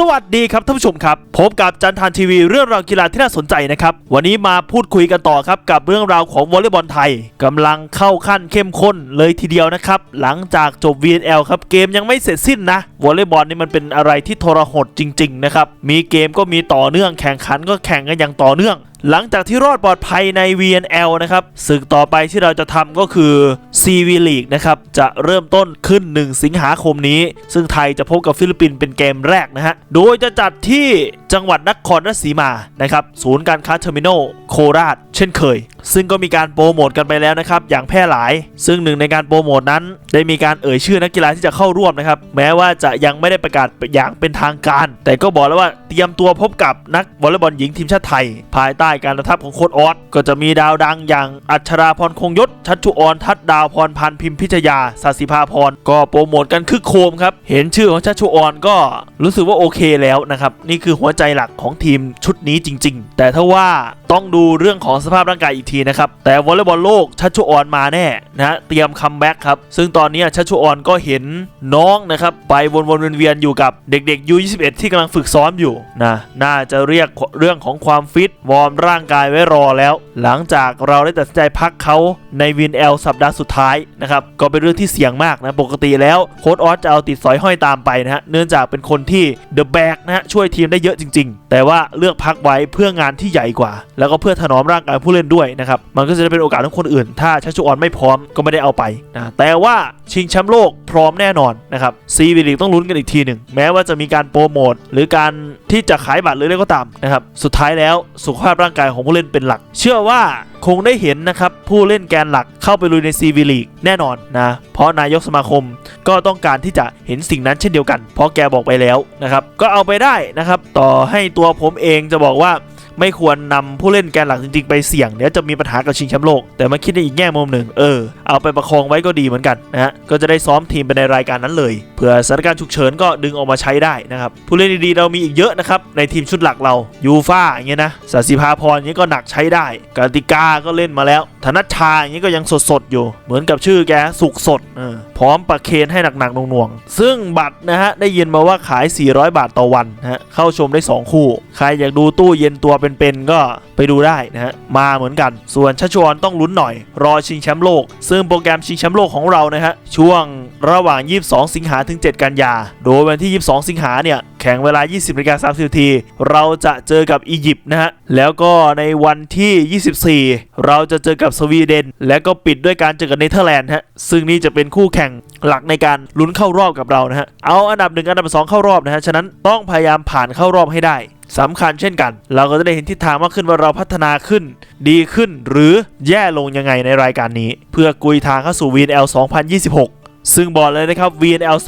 สวัสดีครับท่านผู้ชมครับพบกับจันทานทีวีเรื่องราวกีฬาที่น่าสนใจนะครับ วันนี้มาพูดคุยกันต่อครับกับเรื่องราวของวอลเลย์บอลไทยกำลังเข้าขั้นเข้มข้นเลยทีเดียวนะครับ หลังจากจบ VNL ครับเกมยังไม่เสร็จสิ้นนะวอลเลย์บอลนี่มันเป็นอะไรที่ทรหดจริง ๆ นะครับ มีเกมก็มีต่อเนื่องแข่งขันก็แข่งกันอย่างต่อเนื่อง หลังจากที่รอดปลอดภัยใน VNL นะครับศึกต่อไปที่เราจะทำก็คือ CV League นะครับ จะเริ่มต้นขึ้น 1 สิงหาคมนี้ ซึ่งไทยจะพบกับฟิลิปปินส์เป็นเกมแรกนะฮะ โดยจะจัดที่จังหวัดนครราชสีมานะครับ ศูนย์การค้าเทอร์มินอลโคราช เช่นเคย ซึ่งก็มีการโปรโมทกันไปแล้วนะครับอย่างแพร่หลาย ซึ่งหนึ่งในการโปรโมทนั้น ได้มีการเอ่ยชื่อนักกีฬาที่จะเข้าร่วมนะครับแม้ว่าจะยังไม่ได้ประกาศอย่างเป็นทางการ แต่ก็บอกแล้วว่าเตรียมตัวพบกับนักวอลเลย์บอลหญิงทีมชาติไทย ภายใต้การประทับของโค้ชออสก็จะมีดาวดังอย่างอัชราพรคงยศชัชชุออนทัดดาวพรพันธ์พิมพิชยาสาสิภาพรก็โปรโมทกันคึกโครมครับเห็นชื่อของชัชชุออนก็รู้สึกว่าโอเคแล้วนะครับนี่คือหัวใจหลักของทีมชุดนี้จริง ๆ แต่ถ้าว่า ต้องดูเรื่องของสภาพร่างกายอีกทีนะครับ แต่วอลเลย์บอลโลกชัชชุออนมาแน่นะเตรียมคัมแบ็กครับ ซึ่งตอนนี้ชัชชุออนก็เห็นน้องนะครับ ไปวนๆเวียนๆอยู่กับเด็กๆ U21 ที่กำลังฝึกซ้อมอยู่นะน่าจะเรียกเรื่องของความฟิตวอร์มร่างกายไว้รอแล้ว หลังจากเราได้ตัดสินใจพักเขาในวิน L สัปดาห์สุดท้ายนะครับก็เป็นเรื่องที่เสี่ยงมากนะปกติแล้วโค้ชออสจะเอาติดสอยห้อยตามไปนะฮะเนื่องจากเป็นคนที่เดอะแบกนะฮะช่วยทีมได้เยอะจริง ๆ แต่ว่าเลือกพักไว้เพื่องานที่ใหญ่กว่าแล้วก็เพื่อถนอมร่างกายผู้เล่นด้วยนะครับมันก็จะได้เป็นโอกาสของคนอื่น ถ้าชัชชุออนไม่พร้อมก็ไม่ได้เอาไปนะแต่ว่าชิงแชมป์โลกพร้อมแน่นอนนะครับซีวีลีกต้องลุ้นกันอีกทีหนึ่งแม้ว่าจะมีการโปรโมทหรือการที่จะขายบัตรหรืออะไรก็ตามนะครับสุดท้ายแล้วสุขภาพร่างกายของผู้เล่นเป็นหลัก เชื่อว่าคงได้เห็นนะครับผู้เล่นแกนหลักเข้าไปลุยในซีวีลีกแน่นอนนะเพราะนายกสมาคมก็ต้องการที่จะเห็นสิ่งนั้นเช่นเดียวกัน เพราะแกบอกไปแล้วนะครับก็เอาไปได้นะครับต่อให้ตัวผมเองจะบอกว่า ไม่ควรนำผู้เล่นแกนหลักจริงๆไปเสี่ยงเดี๋ยวจะมีปัญหากับชิงแชมป์โลก แต่มาคิดในอีกแง่มุมหนึ่งเออเอาไปประคองไว้ก็ดีเหมือนกันนะฮะก็จะได้ซ้อมทีมไปในรายการนั้นเลยเผื่อสถานการณ์ฉุกเฉินก็ดึงออกมาใช้ได้นะครับผู้เล่นดีๆเรามีอีกเยอะนะครับในทีมชุดหลักเรายูฟ่าอย่างเงี้ยนะสาสิภาพรอย่างเงี้ยก็หนักใช้ได้กติกาก็เล่นมาแล้วธนัชชาอย่างเงี้ยก็ยังสดๆอยู่ เหมือนกับชื่อแกสุกสดเออ พร้อมประเคนให้หนักๆหน่วงๆ ซึ่งบัตรนะฮะได้ยินมาว่าขาย 400 บาทต่อวันนะฮะเข้าชมได้ 2 คู่ ใครอยากดูตู้เย็นตัวเป็นๆก็ไปดูได้นะฮะมาเหมือนกัน ส่วนชัชวอนต้องลุ้นหน่อย รอชิงแชมป์โลก ซึ่งโปรแกรมชิงแชมป์โลกของเรานะฮะช่วงระหว่าง 22 สิงหาถึง 7 กันยา โดยวันที่ 22 สิงหาเนี่ยแข่งเวลา 20นาฬิกา30นาทีเราจะเจอกับอียิปต์นะฮะ แล้วก็ในวันที่ 24 เราจะเจอกับสวีเดน และก็ปิดด้วยการเจอกับเนเธอร์แลนด์ฮะ ซึ่งนี่จะเป็นคู่แข่งหลักในการลุ้นเข้ารอบกับเรานะฮะ เอาอันดับหนึ่งอันดับสองเข้ารอบนะฮะ ฉะนั้นต้องพยายามผ่านเข้ารอบให้ได้สำคัญเช่นกัน เราก็จะได้เห็นทิศทางมากขึ้นว่าเราพัฒนาขึ้น ดีขึ้นหรือแย่ลงยังไงในรายการนี้ เพื่อกุยทางเข้าสู่ VNL 2026 ซึ่งบอกเลยนะครับ VNL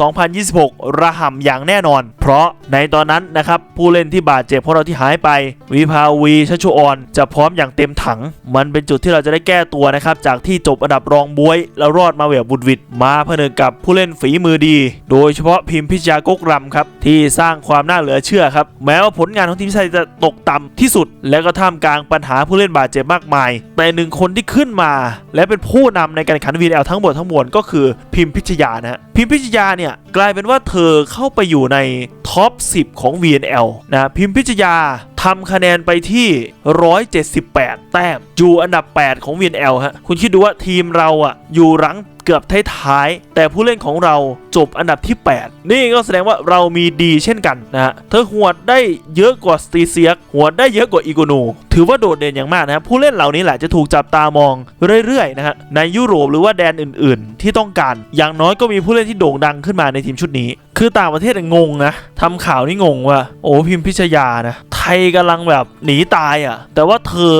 2026 ระห่ำอย่างแน่นอน เพราะในตอนนั้นนะครับ ผู้เล่นที่บาดเจ็บของเราที่หายไป วิภาวีชัชชุออน จะพร้อมอย่างเต็มถัง มันเป็นจุดที่เราจะได้แก้ตัวนะครับ จากที่จบอันดับรองบวย แล้วรอดมาแบบบุดวิดมาเผนึกกับผู้เล่นฝีมือดี โดยเฉพาะพิมพิชยากกรำครับที่สร้างความน่าเหลือเชื่อครับแม้ว่าผลงานของทีมชาติจะตกต่ำที่สุด และก็ท่ามกลางปัญหาผู้เล่นบาดเจ็บมากมาย แต่หนึ่งคนที่ขึ้นมา และเป็นผู้นำในการแข่งขัน VNL ทั้งหมดทั้งมวลก็คือพิมพิชยานะฮะพิมพิชยาเนี่ยกลายเป็นว่าเธอเข้าไปอยู่ในท็อป 10 ของ VNL นะพิมพิชยา ทำคะแนนไปที่ 178 แต้ม อยู่อันดับ 8 ของ VNL ฮะ คุณคิดดูว่าทีมเราอะอยู่รังเกือบท้ายๆแต่ผู้เล่นของเราจบอันดับที่ 8 นี่ก็แสดงว่าเรามีดีเช่นกันนะฮะ เธอหวดได้เยอะกว่าสตีเซียกหวดได้เยอะกว่าอีโกนู ถือว่าโดดเด่นอย่างมากนะฮะผู้เล่นเหล่านี้แหละจะถูกจับตามองเรื่อยๆนะฮะ ในยุโรปหรือว่าแดนอื่นๆ ที่ต้องการ อย่างน้อยก็มีผู้เล่นที่โด่งดังขึ้นมาในทีมชุดนี้ คือต่างประเทศงงนะทำข่าวนี่งงว่า โอ้พิมพิชยานะไทยกำลังแบบหนีตายอะ แต่ว่าเธอ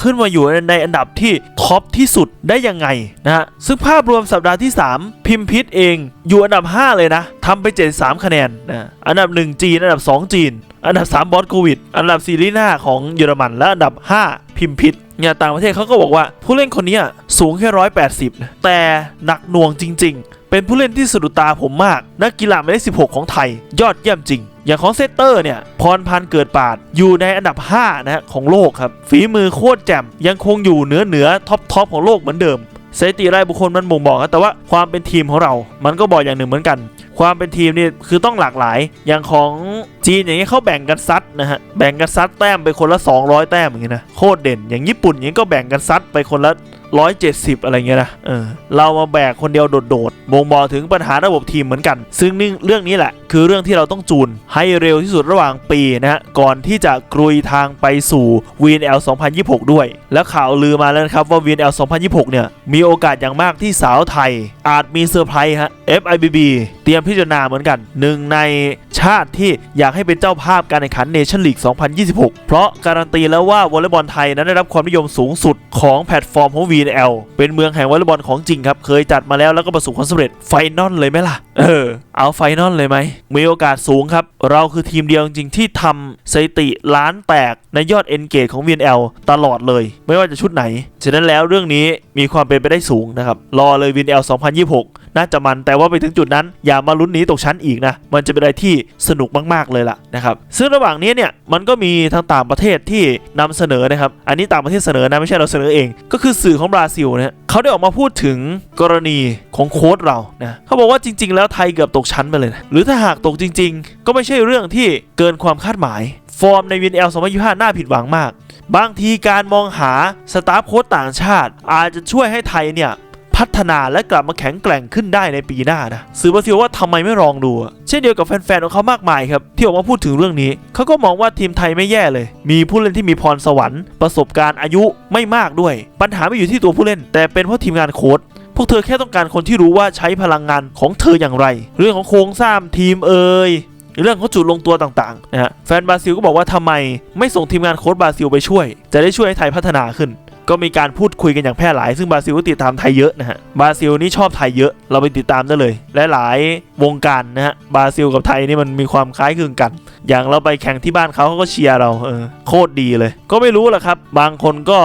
ขึ้นมาอยู่ในอันดับที่ท็อปที่สุดได้ยังไงนะฮะ ซึ่งภาพรวมสัปดาห์ที่ 3 พิมพิษเองอยู่อันดับ 5 เลยนะทำไป 73 คะแนนนะอันดับ 1 จีน อันดับ 2 จีน อันดับ 3 บอสโควิด อันดับ 4 ลีน่าของเยอรมัน และอันดับ 5 พิมพิษ เนี่ยต่างประเทศเขาก็บอกว่าผู้เล่นคนนี้สูงแค่180นะแต่หนักหน่วงจริง ๆ เป็นผู้เล่นที่สะดุดตาผมมาก นักกีฬาหมายเลข16 ของไทย ยอดเยี่ยมจริง อย่างของเซตเตอร์เนี่ยพรพันเกิดปาดอยู่ในอันดับ 5 นะฮะของโลกครับ ฝีมือโคตรแจ่มยังคงอยู่เหนือเหนือท็อปทอปของโลกเหมือนเดิมสถิติรายบุคคลมันบ่งบอกครับแต่ว่าความเป็นทีมของเรา มันก็บอกอย่างหนึ่งเหมือนกัน ความเป็นทีมนี่คือต้องหลากหลาย อย่างของจีนอย่างนี้เขาแบ่งกันซัดนะฮะ แบ่งกันซัดแต้มไปคนละ 200 แต้มอย่างนี้นะ โคตรเด่น อย่างญี่ปุ่นอย่างนี้ก็แบ่งกันซัดไปคนละ 170 อะไรเงี้ยนะเออเรามาแบกคนเดียวโดดๆบ่งบอกถึงปัญหาระบบทีมเหมือนกัน ซึ่งนี่เรื่องนี้แหละ คือเรื่องที่เราต้องจูนให้เร็วที่สุดระหว่างปีนะฮะก่อนที่จะกรุยทางไปสู่ VNL 2026 ด้วย แล้วข่าวลือมาแล้วนะครับว่า VNL 2026 เนี่ย มีโอกาสอย่างมากที่สาวไทย อาจมีเซอร์ไพรส์ฮะ FIBB เตรียมพิจารณาเหมือนกัน หนึ่งในชาติที่อยากให้เป็นเจ้าภาพการแข่งขันเนชั่นลีก 2026 เพราะการันตีแล้วว่าวอลเลย์บอลไทยนั้นได้รับความนิยมสูงสุดของแพลตฟอร์มของ VNL เป็นเมืองแห่งวอลเลย์บอลของจริงครับ เคยจัดมาแล้วแล้วก็ประสบความสำเร็จไฟนอลเลยไหมล่ะ เออ เอาไฟนอลเลยไหม มีโอกาสสูงครับ เราคือทีมเดียวจริงๆที่ทำสถิติล้านแตกในยอด Engage ของ VNL ตลอดเลย ไม่ว่าจะชุดไหน ฉะนั้นแล้วเรื่องนี้มีความเป็นไปได้สูงนะครับ รอเลย VNL 2026 น่าจะมันแต่ว่าไปถึงจุดนั้น อย่ามาลุ้นหนีตกชั้นอีกนะ มันจะเป็นอะไรที่สนุกมากๆเลยล่ะนะครับซึ่งระหว่างนี้เนี่ยมันก็มีทางต่างประเทศที่นำเสนอนะครับอันนี้ต่างประเทศเสนอนะไม่ใช่เราเสนอเอง ก็คือสื่อของบราซิลเนะเขาได้ออกมาพูดถึงกรณีของโค้ชเรานะเขาบอกว่าจริง ๆ แล้วไทยเกือบตกชั้นไปเลยนะหรือถ้าหากตกจริง ๆ ก็ไม่ใช่เรื่องที่เกินความคาดหมาย ฟอร์มใน VNL 2025 น่าผิดหวังมาก บางทีการมองหาสตาฟโค้ชต่างชาติ อาจจะช่วยให้ไทยเนี่ยพัฒนาและกลับมาแข็งแกร่งขึ้นได้ในปีหน้านะสื่อบราซิลว่าทำไมไม่ลองดู เช่นเดียวกับแฟนๆ ของเขามากมายครับ ที่ออกมาพูดถึงเรื่องนี้ เขาก็มองว่าทีมไทยไม่แย่เลย มีผู้เล่นที่มีพรสวรรค์ ประสบการณ์อายุไม่มากด้วย ปัญหาไม่อยู่ที่ตัวผู้เล่น แต่เป็นเพราะทีมงานโค้ช พวกเธอแค่ต้องการคนที่รู้ว่าใช้พลังงานของเธออย่างไร เรื่องของโครงสร้างทีมเอ่ยเรื่องของจุดลงตัวต่างๆนะฮะแฟนบราซิลก็บอกว่าทำไมไม่ส่งทีมงานโค้ชบราซิลไปช่วย จะได้ช่วยให้ไทยพัฒนาขึ้น ก็มีการพูดคุยกันอย่างแพร่หลาย ซึ่งบราซิลก็ติดตามไทยเยอะนะฮะบราซิลนี่ชอบไทยเยอะเราไปติดตามได้เลย และหลายวงการนะฮะบราซิลกับไทยนี่มันมีความคล้ายคลึงกัน อย่างเราไปแข่งที่บ้านเขาเขาก็เชียร์เราเออโคตรดีเลย ก็ไม่รู้แหละครับ บางคนก็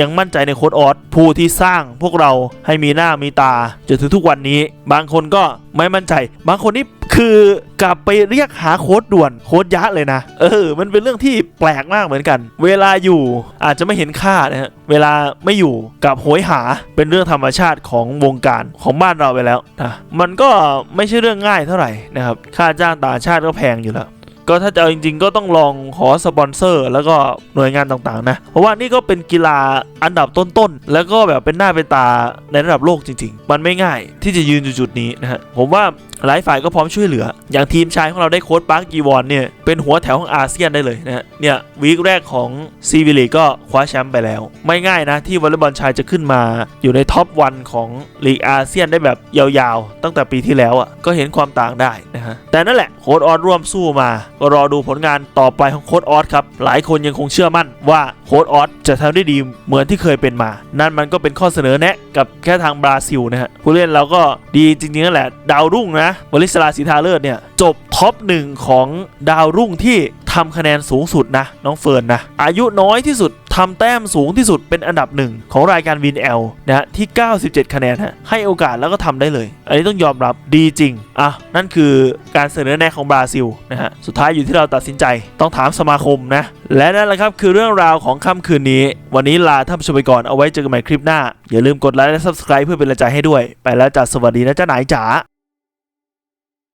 ยังมั่นใจในโค้ดออสผู้ที่สร้างพวกเราให้มีหน้ามีตาจนถึงทุกวันนี้ บางคนก็ไม่มั่นใจ บางคนนี่คือกลับไปเรียกหาโค้ดด่วนโค้ดยะเลยนะ เออ มันเป็นเรื่องที่แปลกมากเหมือนกัน เวลาอยู่อาจจะไม่เห็นค่านะฮะเวลาไม่อยู่กับโหยหาเป็นเรื่องธรรมชาติของวงการของบ้านเราไปแล้วนะมันก็ไม่ใช่เรื่องง่ายเท่าไหร่นะครับค่าจ้างต่างชาติก็แพงอยู่แล้ว ก็ถ้าจะเอาจริง ๆ ก็ต้องลองขอสปอนเซอร์ แล้วก็หน่วยงานต่างๆนะ เพราะว่านี่ก็เป็นกีฬาอันดับต้นๆ แล้วก็แบบเป็นหน้าเป็นตาในระดับโลกจริง ๆ มันไม่ง่ายที่จะยืนอยู่จุดนี้นะฮะผมว่า หลายฝ่ายก็พร้อมช่วยเหลือ อย่างทีมชายของเราได้โค้ดปาร์คกีวอนเนี่ย เป็นหัวแถวของอาเซียนได้เลยนะฮะ เนี่ยวีคแรกของซีวิลีก็คว้าแชมป์ไปแล้ว ไม่ง่ายนะ ที่วอลเลย์บอลชายจะขึ้นมาอยู่ในท็อปวันของลีกอาเซียนได้แบบยาวๆ ตั้งแต่ปีที่แล้วอะก็เห็นความต่างได้นะฮะ แต่นั่นแหละโค้ดออสร่วมสู้มา ก็รอดูผลงานต่อไปของโค้ดออสครับ หลายคนยังคงเชื่อมั่นว่าโค้ดออสจะทำได้ดีเหมือนที่เคยเป็นมา นั่นมันก็เป็นข้อเสนอแนะกับแค่ทางบราซิลนะฮะผู้เล่นเราก็ดีจริงๆนั่นแหละดาวรุ่งนะวลิสลาสีทาเลิศเนี่ยจบท็อปหนึ่งของดาวรุ่งที่ทำคะแนนสูงสุดนะน้องเฟิร์นนะอายุน้อยที่สุดทำแต้มสูงที่สุดเป็นอันดับหนึ่งของรายการวินเอลนะฮะที่ 97 คะแนนฮะให้โอกาสแล้วก็ทำได้เลย อันนี้ต้องยอมรับดีจริง อะ นั่นคือการเสนอแนะของบราซิลนะฮะสุดท้ายอยู่ที่เราตัดสินใจต้องถามสมาคมนะ และนั่นแหละครับคือเรื่องราวของค่ำคืนนี้ วันนี้ลาท่านผู้ชมไปก่อนเอาไว้เจอกันใหม่คลิปหน้า อย่าลืมกดไลค์และ subscribe เพื่อเป็นกำลังใจให้ด้วย ไปแล้วจ้าสวัสดีนะจ้านายจ๋า